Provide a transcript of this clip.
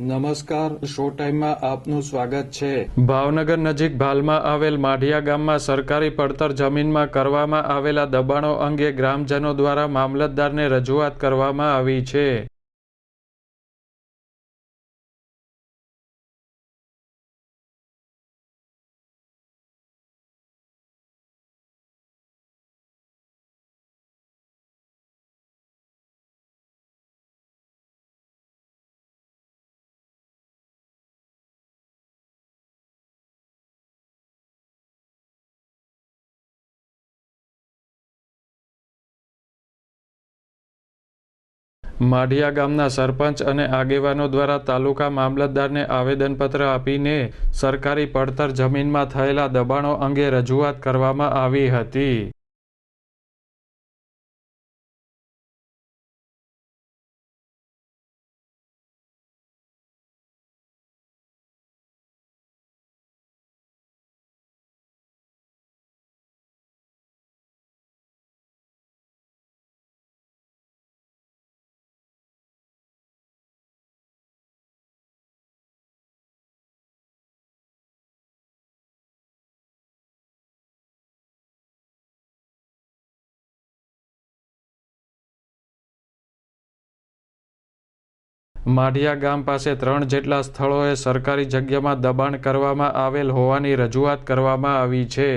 નમસ્કાર, શો ટાઈમમાં આપનું સ્વાગત છે. ભાવનગર નજીક ભાલમાં આવેલ માઢિયા ગામમાં સરકારી પડતર જમીનમાં કરવામાં આવેલા દબાણો અંગે ગ્રામજનો દ્વારા મામલતદારને રજૂઆત કરવામાં આવી છે. માઢિયા ગામના સરપંચ અને આગેવાનો દ્વારા તાલુકા મામલતદારને આવેદનપત્ર આપીને સરકારી પડતર જમીનમાં થયેલા દબાણો અંગે રજૂઆત કરવામાં આવી હતી. માઢિયા ગામ પાસે ત્રણ જેટલા સ્થળોએ સરકારી જગ્યામાં દબાણ કરવામાં આવેલ હોવાની રજૂઆત કરવામાં આવી છે.